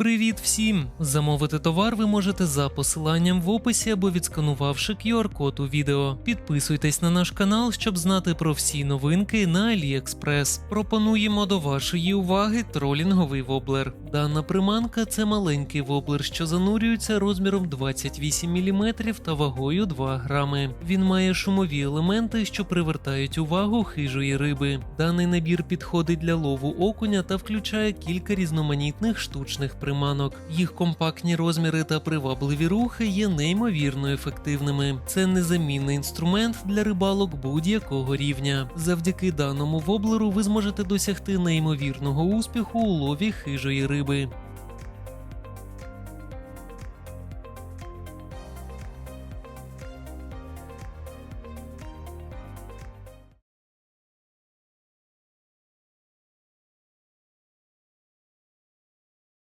Привіт всім! Замовити товар ви можете за посиланням в описі або відсканувавши QR-код у відео. Підписуйтесь на наш канал, щоб знати про всі новинки на AliExpress. Пропонуємо до вашої уваги тролінговий воблер. Дана приманка це маленький воблер, що занурюється розміром 28 мм та вагою 2 грами. Він має шумові елементи, що привертають увагу хижої риби. Даний набір підходить для лову окуня та включає кілька різноманітних штучних приманок. Їх компактні розміри та привабливі рухи є неймовірно ефективними. Це незамінний інструмент для рибалок будь-якого рівня. Завдяки даному воблеру ви зможете досягти неймовірного успіху у лові хижої риби.